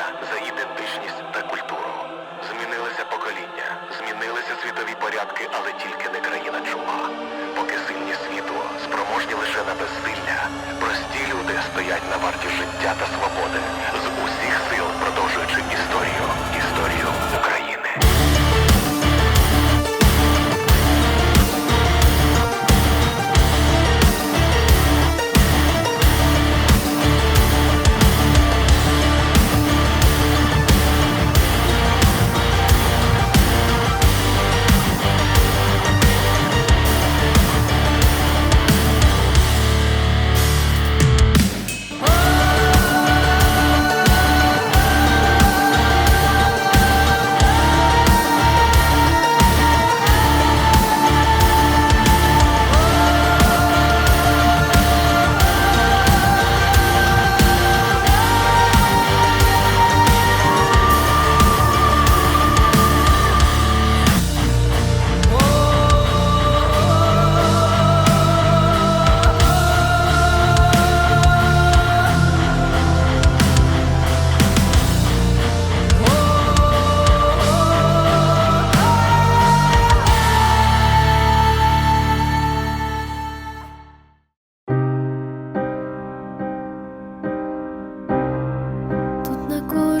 борються за ідентичність та культуру. Змінилися покоління, змінилися світові порядки, але тільки не країна чума. Поки сильні світу спроможні лише на безсилля, прості люди стоять на варті життя та свободи,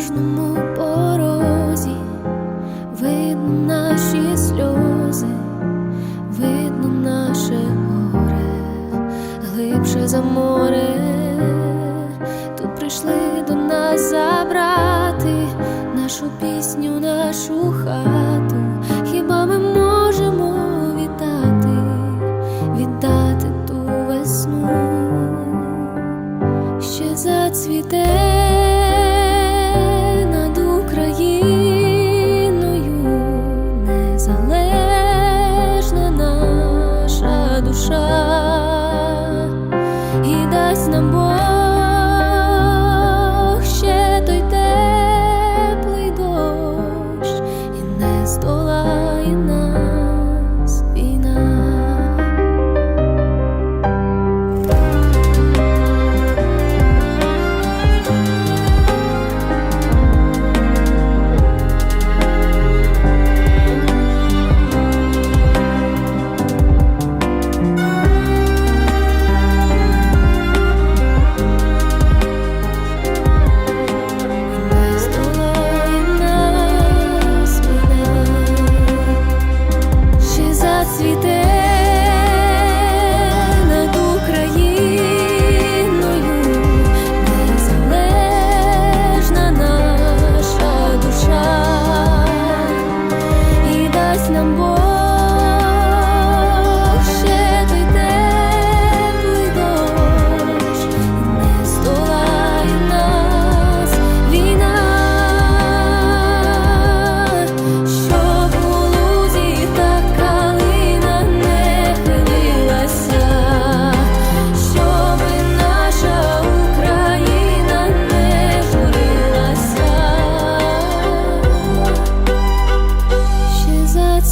кожному порозі видно наші сльози, видно наше горе, глибше за море. Тут прийшли до нас забрати нашу пісню, нашу хату. Хіба ми можемо віддати, віддати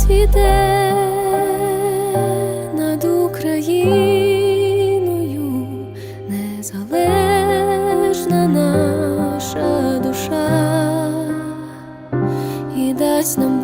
зацвіте над Україною незалежна наша душа і дасть нам